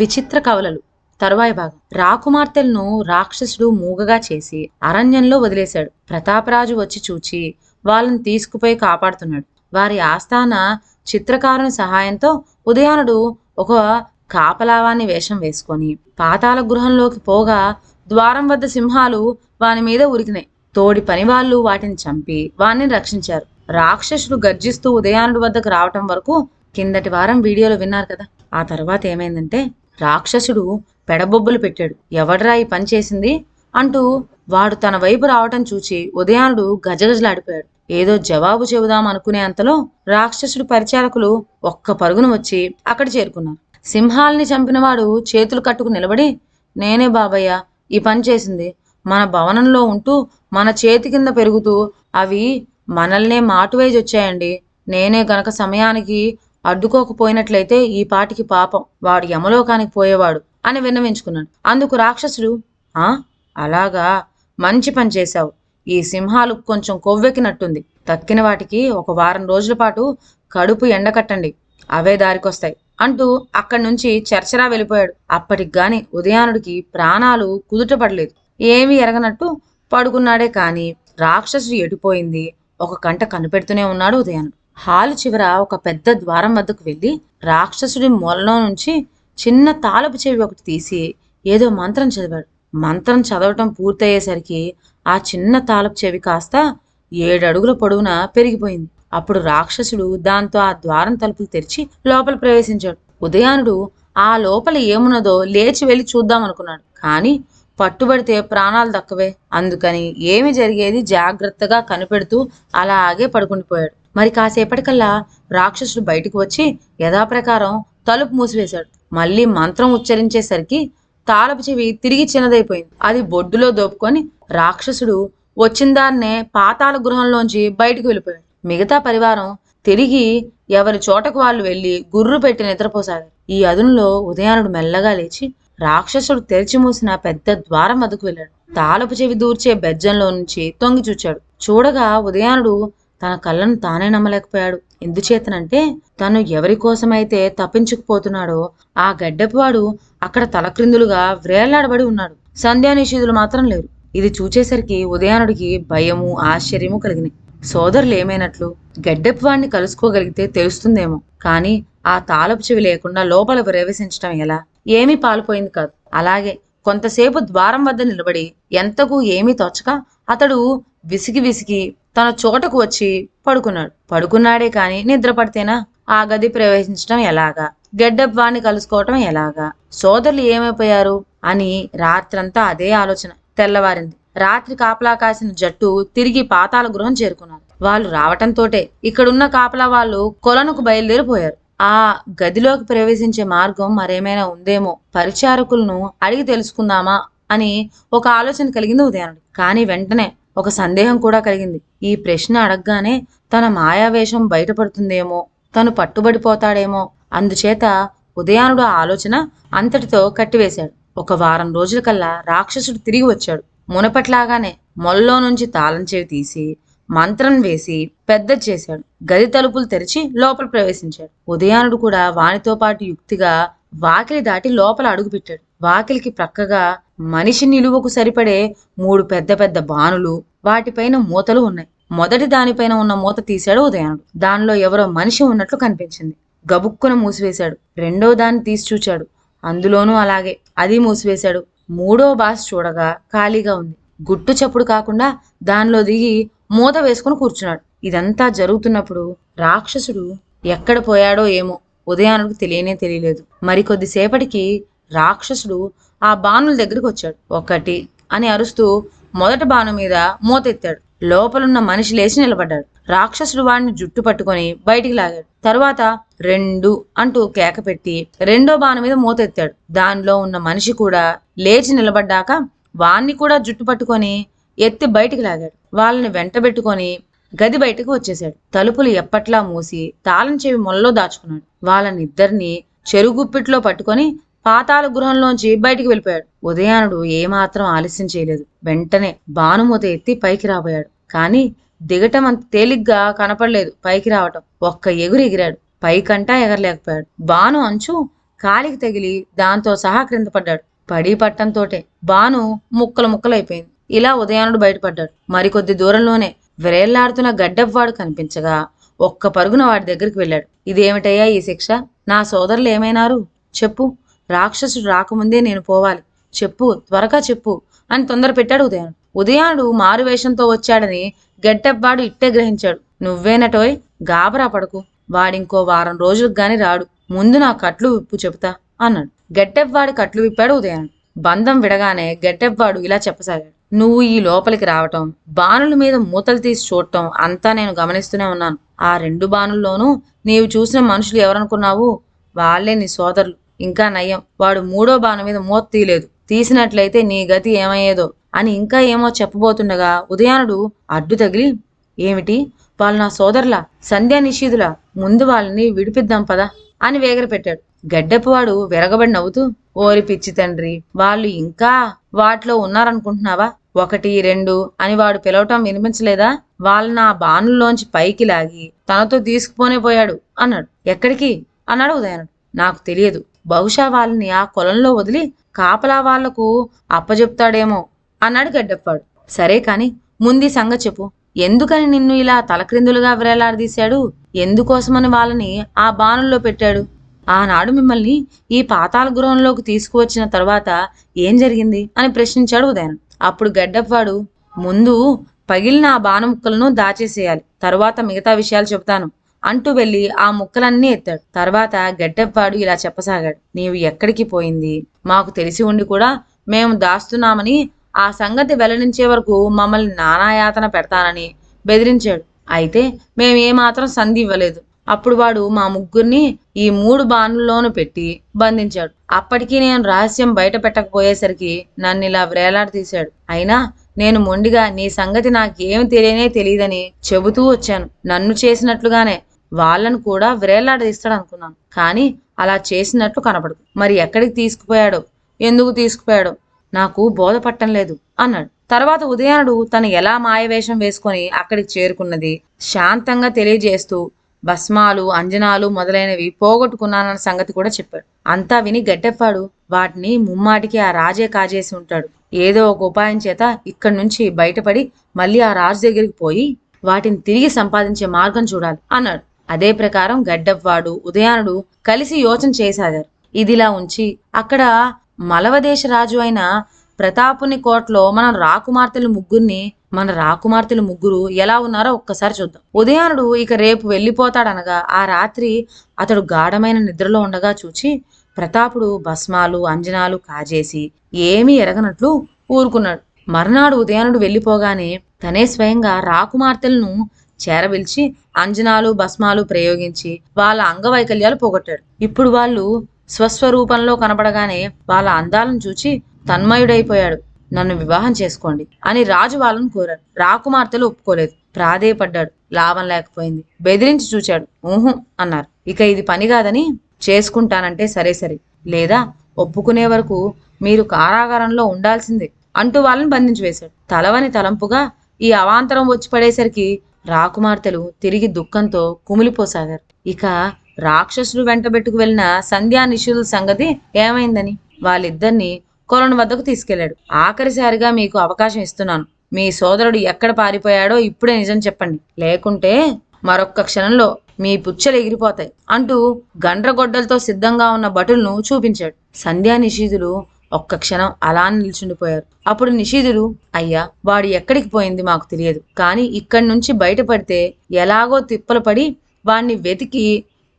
విచిత్ర కవలలు. తరువాయి భాగం. రాకుమార్తెలను రాక్షసుడు మూగగా చేసి అరణ్యంలో వదిలేశాడు. ప్రతాపరాజు వచ్చి చూచి వాళ్ళని తీసుకుపోయి కాపాడుతున్నాడు. వారి ఆస్థాన చిత్రకారుని సహాయంతో ఉదయానుడు ఒక కాపలావాన్ని వేషం వేసుకొని పాతాళ గృహంలోకి పోగా ద్వారం వద్ద సింహాలు వాని మీద ఉరికినాయి. తోడి పనివాళ్ళు వాటిని చంపి వాణ్ణి రక్షించారు. రాక్షసుడు గర్జిస్తూ ఉదయానుడి వద్దకు రావటం వరకు కిందటి వారం వీడియోలో విన్నారు కదా. ఆ తర్వాత ఏమైందంటే రాక్షసుడు పెడబొబ్బులు పెట్టాడు. ఎవడ్రా ఈ పని చేసింది? అంటూ వాడు తన వైపు రావటం చూచి ఉదయానుడు గజగజలాడిపోయాడు. ఏదో జవాబు చెబుదాం అనుకునే అంతలో రాక్షసుడు పరిచారకులు ఒక్క పరుగును వచ్చి అక్కడ చేరుకున్నారు. సింహాల్ని చంపినవాడు చేతులు కట్టుకు నిలబడి నేనే బాబయ్య ఈ పని చేసింది. మన భవనంలో ఉంటూ మన చేతి కింద పెరుగుతూ అవి మనల్నే మాటువేజ్ వచ్చాయండి నేనే గనక సమయానికి అడ్డుకోకపోయినట్లయితే ఈ పాటికి పాపం. వాడు యమలోకానికి పోయేవాడు అని విన్నవించుకున్నాడు అందుకు రాక్షసుడు ఆ? అలాగా? మంచి పని చేశావు. ఈ సింహాలు కొంచెం కొవ్వెక్కినట్టుంది. తక్కిన వాటికి ఒక వారం రోజుల పాటు కడుపు ఎండకట్టండి. అవే దారికొస్తాయి అంటూ అక్కడి నుంచి చర్చరా వెళ్ళిపోయాడు. అప్పటికి గాని ఉదయానుడికి ప్రాణాలు కుదుటపడలేదు ఏమి ఎరగనట్టు పడుకున్నాడే కాని రాక్షసుడు ఎడిపోయింది ఒక కంట కనిపెడుతూనే ఉన్నాడు ఉదయానుడు. హాలు చివర ఒక పెద్ద ద్వారం వద్దకు వెళ్ళి రాక్షసుడి మూలలో నుంచి చిన్న తాలపు చెవి ఒకటి తీసి ఏదో మంత్రం చదివాడు. మంత్రం చదవటం పూర్తయ్యేసరికి ఆ చిన్న తాళపు చెవి కాస్త ఏడడుగుల పొడవున పెరిగిపోయింది. అప్పుడు రాక్షసుడు దాంతో ఆ ద్వారం తలుపులు తెరిచి లోపల ప్రవేశించాడు. ఉదయానుడు ఆ లోపల ఏమున్నదో లేచి వెళ్ళి చూద్దాం అనుకున్నాడు. కానీ పట్టుబడితే ప్రాణాలు దక్కవే. అందుకని ఏమి జరిగేది జాగ్రత్తగా కనిపెడుతూ అలాగే పడుకుండిపోయాడు. మరి కాసేపటికల్లా రాక్షసుడు బయటకు వచ్చి యథాప్రకారం తలుపు మూసివేశాడు. మళ్ళీ మంత్రం ఉచ్చరించేసరికి తాళపు చెవి తిరిగి చిన్నదైపోయింది. అది బొడ్డులో దోపుకొని రాక్షసుడు వచ్చిందాన్నే పాతాళ గృహంలోంచి బయటకు వెళ్ళిపోయాడు. మిగతా పరివారం తిరిగి ఎవరి చోటకు వాళ్ళు వెళ్ళి గుర్రు పెట్టి నిద్రపోసాగారు. ఈ అదునులో ఉదయానుడు మెల్లగా లేచి రాక్షసుడు తెరిచి మూసిన పెద్ద ద్వారం వద్దకు వెళ్ళాడు. తాళపు చెవి దూర్చే బెజ్జంలో నుంచి తొంగి చూచాడు. చూడగా ఉదయానుడు తన కళ్ళను తానే నమ్మలేకపోయాడు. ఎందుచేతనంటే తను ఎవరి కోసమైతే తప్పించుకుపోతున్నాడో ఆ గడ్డపివాడు అక్కడ తలక్రిందులుగా వ్రేలాడబడి ఉన్నాడు. సంధ్యానిషేధులు మాత్రం లేరు. ఇది చూచేసరికి ఉదయానుడికి భయము ఆశ్చర్యము కలిగినాయి. సోదరులు ఏమైనట్లు? గడ్డపు కలుసుకోగలిగితే తెలుస్తుందేమో. కానీ ఆ తాళపు చెవి లేకుండా లోపల ప్రవేశించటం ఎలా? ఏమీ పాలుపోయింది కాదు. అలాగే కొంతసేపు ద్వారం వద్ద నిలబడి ఎంతకు ఏమీ తోచక అతడు విసిగి విసిగి తన చోటకు వచ్చి పడుకున్నాడు. పడుకున్నాడే కాని నిద్ర పడితేనా ఆ గది ప్రవేశించడం ఎలాగా? గెడ్డప్ వాణ్ణి కలుసుకోవటం ఎలాగా? సోదరులు ఏమైపోయారు? అని రాత్రంతా అదే ఆలోచన తెల్లవారింది. రాత్రి కాపలా కాసిన జట్టు తిరిగి పాతాల గృహం చేరుకున్నారు. వాళ్ళు రావటంతోటే ఇక్కడున్న కాపలా వాళ్ళు కొలనుకు బయలుదేరిపోయారు. ఆ గదిలోకి ప్రవేశించే మార్గం మరేమైనా ఉందేమో పరిచారకులను అడిగి తెలుసుకుందామా అని ఒక ఆలోచన కలిగింది ఉదయానుడు కానీ వెంటనే ఒక సందేహం కూడా కలిగింది. ఈ ప్రశ్న అడగగానే తన మాయావేషం బయటపడుతుందేమో తను పట్టుబడిపోతాడేమో. అందుచేత ఉదయానుడు ఆలోచన అంతటితో కట్టివేశాడు. ఒక వారం రోజుల కల్లా రాక్షసుడు తిరిగి వచ్చాడు. మునపట్లాగానే మొల్లో నుంచి తాళం చెవి తీసి మంత్రం వేసి పెద్ద చేశాడు. గది తలుపులు తెరిచి లోపల ప్రవేశించాడు. ఉదయానుడు కూడా వానితో పాటు యుక్తిగా వాకిలి దాటి లోపల అడుగుపెట్టాడు. వాకిలికి ప్రక్కగా మనిషి నిలువకు సరిపడే మూడు పెద్ద పెద్ద బాణులు వాటిపైన మూతలు ఉన్నాయి. మొదటి దానిపైన ఉన్న మూత తీశాడు ఉదయానుడు. దానిలో ఎవరో మనిషి ఉన్నట్లు కనిపించింది. గబుక్కున మూసివేశాడు. రెండో దాన్ని తీసి చూచాడు. అందులోనూ అలాగే. అది మూసివేశాడు. మూడో బాస్ చూడగా ఖాళీగా ఉంది. గుట్టు చప్పుడు కాకుండా దానిలో దిగి మూత వేసుకుని కూర్చున్నాడు. ఇదంతా జరుగుతున్నప్పుడు రాక్షసుడు ఎక్కడ పోయాడో ఏమో ఉదయానుడికి తెలియనే తెలియలేదు. మరికొద్దిసేపటికి రాక్షసుడు ఆ బాణుల దగ్గరికి వచ్చాడు. ఒకటి అని అరుస్తూ మొదటి బాణు మీద మూత ఎత్తాడు లోపలున్న మనిషి లేచి నిలబడ్డాడు. రాక్షసుడు వాడిని జుట్టు పట్టుకొని బయటికి లాగాడు. తర్వాత రెండు అంటూ కేక పెట్టి రెండో బాణం మీద మూత ఎత్తాడు దానిలో ఉన్న మనిషి కూడా లేచి నిలబడ్డాక వాణ్ణి కూడా జుట్టు పట్టుకొని ఎత్తి బయటికి లాగాడు. వాళ్ళని వెంటబెట్టుకొని గది బయటకు వచ్చేశాడు. తలుపులు ఎప్పట్లా మూసి తాళం చెవి మొల్లో దాచుకున్నాడు. వాళ్ళనిద్దరిని చెరుగుప్పిట్లో పట్టుకొని పాతాళ గృహంలోంచి బయటికి వెళ్ళిపోయాడు. ఉదయానుడు ఏమాత్రం ఆలస్యం చేయలేదు. వెంటనే భానుమూత ఎత్తి పైకి రాబోయాడు. కానీ దిగటం అంత తేలిగ్గా కనపడలేదు పైకి రావటం. ఒక్క ఎగురు ఎగిరాడు. పైకంటా ఎగరలేకపోయాడు. బాను అంచు కాలికి తగిలి దాంతో సహా క్రింద పడ్డాడు. పడి పట్టంతోటే బాను ముక్కలు ముక్కలైపోయింది. ఇలా ఉదయానుడు బయటపడ్డాడు. మరికొద్ది దూరంలోనే విరేళ్ళాడుతున్న గడ్డవ్వాడు కనిపించగా ఒక్క పరుగున వాడి దగ్గరికి వెళ్ళాడు. ఇదేమిటయ్యా ఈ శిక్ష? నా సోదరులు ఏమైనారు? చెప్పు. రాక్షసుడు రాకముందే నేను పోవాలి. చెప్పు త్వరగా చెప్పు అని తొందర పెట్టాడు ఉదయానుడు ఉదయానుడు మారువేషంతో వచ్చాడని గడ్డబ్బాడు ఇట్టే గ్రహించాడు. నువ్వేనటోయ్ గాబరా పడకు. వాడింకో వారం రోజులకు గాని రాడు. ముందు నా కట్లు విప్పు చెబుతా అన్నాడు. గడ్డెవ్వాడి కట్లు విప్పాడు ఉదయానుడు బంధం విడగానే గడ్డెవ్వాడు ఇలా చెప్పసాగాడు. నువ్వు ఈ లోపలికి రావటం బాణుల మీద మూతలు తీసి చూడటం అంతా నేను గమనిస్తూనే ఉన్నాను. ఆ రెండు బాణుల్లోనూ నీవు చూసిన మనుషులు ఎవరనుకున్నావు? వాళ్ళే నీ సోదరులు. ఇంకా నయం. వాడు మూడో బాణం మీద మూత తీయలేదు. తీసినట్లయితే నీ గతి ఏమయ్యేదో? అని ఇంకా ఏమో చెప్పబోతుండగా ఉదయానుడు అడ్డు తగిలి ఏమిటి? వాళ్ళు నా సోదరులా సంధ్యా నిషీధులా ముందు వాళ్ళని విడిపిద్దాం పదా అని వేగరపెట్టాడు గడ్డపువాడు విరగబడి నవ్వుతూ ఓరి పిచ్చి తండ్రి వాళ్ళు ఇంకా వాటిలో ఉన్నారనుకుంటున్నావా? ఒకటి రెండు అని వాడు పిలవటం వినిపించలేదా? వాళ్ళు నా బాణుల్లోంచి పైకి లాగి తనతో తీసుకుపోనే పోయాడు అన్నాడు. ఎక్కడికి? అన్నాడు ఉదయనుడు. నాకు తెలియదు. బహుశా వాళ్ళని ఆ కొలంలో వదిలి కాపలా వాళ్ళకు అప్పజెప్తాడేమో అన్నాడు గడ్డప్పాడు. సరే కాని ముందు సంగతి చెప్పు. ఎందుకని నిన్ను ఇలా తలక్రిందులుగా వేలాడదీశాడు ఎందుకోసమని వాళ్ళని ఆ బాణంలో పెట్టాడు? ఆనాడు మిమ్మల్ని ఈ పాతాళ గృహంలోకి తీసుకువచ్చిన తర్వాత ఏం జరిగింది? అని ప్రశ్నించాడు ఉదయం అప్పుడు గడ్డప్పాడు ముందు పగిలిన ఆ బాణ ముక్కలను దాచేసేయాలి. తరువాత మిగతా విషయాలు చెబుతాను. అంటూ వెళ్ళి ఆ ముక్కలన్నీ ఎత్తాడు. తర్వాత గడ్డప్పాడు ఇలా చెప్పసాగాడు నీవు ఎక్కడికి పోయింది? మాకు తెలిసి ఉండి కూడా మేము దాస్తున్నామని ఆ సంగతి వెల్లడించే వరకు మమ్మల్ని నానాయాతన పెడతానని బెదిరించాడు. అయితే మేమేమాత్రం సంధి ఇవ్వలేదు. అప్పుడు వాడు మా ముగ్గురిని ఈ మూడు బాణుల్లోనూ పెట్టి బంధించాడు. అప్పటికి నేను రహస్యం బయట పెట్టకపోయేసరికి నన్ను ఇలా వ్రేలాడ తీశాడు అయినా నేను మొండిగా నీ సంగతి నాకేమి తెలియనే తెలియదని చెబుతూ వచ్చాను. నన్ను చేసినట్లుగానే వాళ్ళను కూడా వ్రేలాడదీస్తాడు అనుకున్నాను కానీ అలా చేసినట్లు కనపడదు మరి ఎక్కడికి తీసుకుపోయాడో? ఎందుకు తీసుకుపోయాడో? నాకు బోధపట్టం లేదు అన్నాడు. తర్వాత ఉదయానుడు తను ఎలా మాయవేషం వేసుకొని అక్కడికి చేరుకున్నది శాంతంగా తెలియజేస్తూ భస్మాలు అంజనాలు మొదలైనవి పోగొట్టుకున్నానన్న సంగతి కూడా చెప్పాడు. అంతా విని గడ్డెప్పాడు వాటిని ముమ్మాటికి ఆ రాజే కాజేసి ఉంటాడు. ఏదో ఒక ఉపాయం చేత ఇక్కడి నుంచి బయటపడి మళ్ళీ ఆ రాజు దగ్గరికి పోయి వాటిని తిరిగి సంపాదించే మార్గం చూడాలి అన్నాడు. అదే ప్రకారం గడ్డవ్వాడు ఉదయానుడు కలిసి యోచన చేసాగారు ఇదిలా ఉంచి అక్కడ మలవదేశ రాజు అయిన ప్రతాపుని కోటలో మనం రాకుమార్తెలు ముగ్గురిని మన రాకుమార్తెలు ముగ్గురు ఎలా ఉన్నారో ఒక్కసారి చూద్దాం. ఉదయానుడు ఇక రేపు వెళ్ళిపోతాడనగా ఆ రాత్రి అతడు గాఢమైన నిద్రలో ఉండగా చూచి ప్రతాపుడు భస్మాలు అంజనాలు కాజేసి ఏమీ ఎరగనట్లు ఊరుకున్నాడు. మర్నాడు ఉదయానుడు వెళ్ళిపోగానే తనే స్వయంగా రాకుమార్తెలను చేరవిల్చి అంజనాలు భస్మాలు ప్రయోగించి వాళ్ళ అంగవైకల్యాలు పోగొట్టాడు. ఇప్పుడు వాళ్ళు స్వస్వరూపంలో కనపడగానే వాళ్ళ అందాలను చూచి తన్మయుడైపోయాడు. నన్ను వివాహం చేసుకోండి అని రాజు వాళ్ళని కోరాడు. రాకుమార్తెలు ఒప్పుకోలేదు. ప్రాధేయపడ్డాడు. లాభం లేకపోయింది. బెదిరించి చూచాడు. ఊహు అన్నారు. ఇక ఇది పని కాదని చేసుకుంటానంటే సరే సరే. లేదా ఒప్పుకునే వరకు మీరు కారాగారంలో ఉండాల్సిందే అంటూ వాళ్ళని బంధించి వేశాడు. తలవని తలంపుగా ఈ అవాంతరం వచ్చి పడేసరికి రాకుమార్తెలు తిరిగి దుఃఖంతో కుమిలిపోసాగారు. ఇక రాక్షసులు వెంటబెట్టుకు వెళ్ళిన సంధ్యా నిషుల సంగతి ఏమైందని వాళ్ళిద్దరిని కొలను వద్దకు తీసుకెళ్ళాడు ఆఖరిసారిగా మీకు అవకాశం ఇస్తున్నాను. మీ సోదరుడు ఎక్కడ పారిపోయాడో ఇప్పుడే నిజం చెప్పండి. లేకుంటే మరొక్క క్షణంలో మీ పుచ్చలు ఎగిరిపోతాయి అంటూ గండ్రగొడ్డలతో సిద్ధంగా ఉన్న భటులను చూపించాడు. సంధ్యా నిషీధులు ఒక్క క్షణం అలా నిల్చుండిపోయారు. అప్పుడు నిషీధులు అయ్యా వాడు ఎక్కడికి పోయింది మాకు తెలియదు. కానీ ఇక్కడి నుంచి బయటపడితే ఎలాగో తిప్పలు పడి వాణ్ణి వెతికి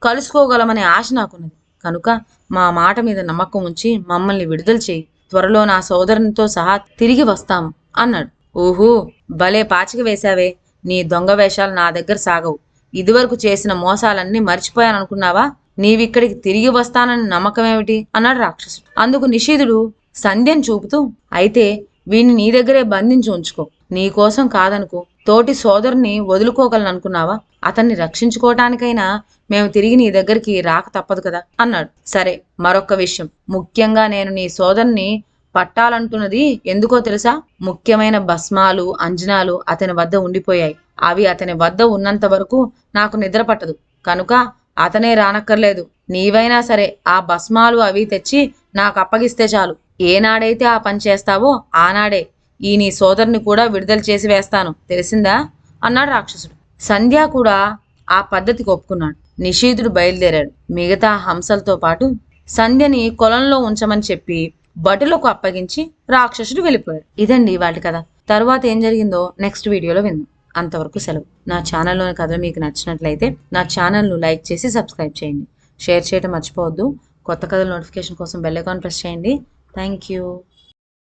కలుసుకోగలమనే ఆశ నాకున్నది. కనుక మా మాట మీద నమ్మకం ఉంచి మమ్మల్ని విడుదల చేయి. త్వరలో నా సోదరునితో సహా తిరిగి వస్తాము అన్నాడు. ఊహూ భలే పాచిక వేశావే. నీ దొంగ వేషాలు నా దగ్గర సాగవు. ఇదివరకు చేసిన మోసాలన్నీ మర్చిపోయాననుకున్నావా? నీవిక్కడికి తిరిగి వస్తానని నమ్మకమేమిటి? అన్నాడు రాక్షసుడు. అందుకు నిషేధుడు సంధ్యను చూపుతూ అయితే వీణ్ణి నీ దగ్గరే బంధించి ఉంచుకో. నీ కోసం కాదనుకో. తోటి సోదరుని వదులుకోగలను అనుకున్నావా? అతన్ని రక్షించుకోవటానికైనా మేము తిరిగి నీ దగ్గరికి రాక తప్పదు కదా? అన్నాడు. సరే మరొక్క విషయం. ముఖ్యంగా నేను నీ సోదరుని పట్టాలంటున్నది ఎందుకో తెలుసా? ముఖ్యమైన భస్మాలు అంజనాలు అతని వద్ద ఉండిపోయాయి. అవి అతని వద్ద ఉన్నంత వరకు నాకు నిద్ర పట్టదు. కనుక అతనే రానక్కర్లేదు. నీవైనా సరే ఆ భస్మాలు అవి తెచ్చి నాకు అప్పగిస్తే చాలు. ఏనాడైతే ఆ పని చేస్తావో ఆనాడే ఈ నీ సోదరుని కూడా విడుదల చేసి వేస్తాను. తెలిసిందా? అన్నాడు రాక్షసుడు. సంధ్య కూడా ఆ పద్ధతికి ఒప్పుకున్నాడు. నిషీధుడు బయలుదేరాడు. మిగతా హంసలతో పాటు సంధ్యని కొలంలో ఉంచమని చెప్పి భటులకు అప్పగించి రాక్షసుడు వెళ్ళిపోయాడు. ఇదండి వాటి కథ. తర్వాత ఏం జరిగిందో నెక్స్ట్ వీడియోలో విందాం. అంతవరకు సెలవు. నా ఛానల్లోని కథలు మీకు నచ్చినట్లయితే నా ఛానల్ను లైక్ చేసి సబ్స్క్రైబ్ చేయండి. షేర్ చేయడం మర్చిపోవద్దు. కొత్త కథల నోటిఫికేషన్ కోసం బెల్ ఐకాన్ ప్రెస్ చేయండి. Thank you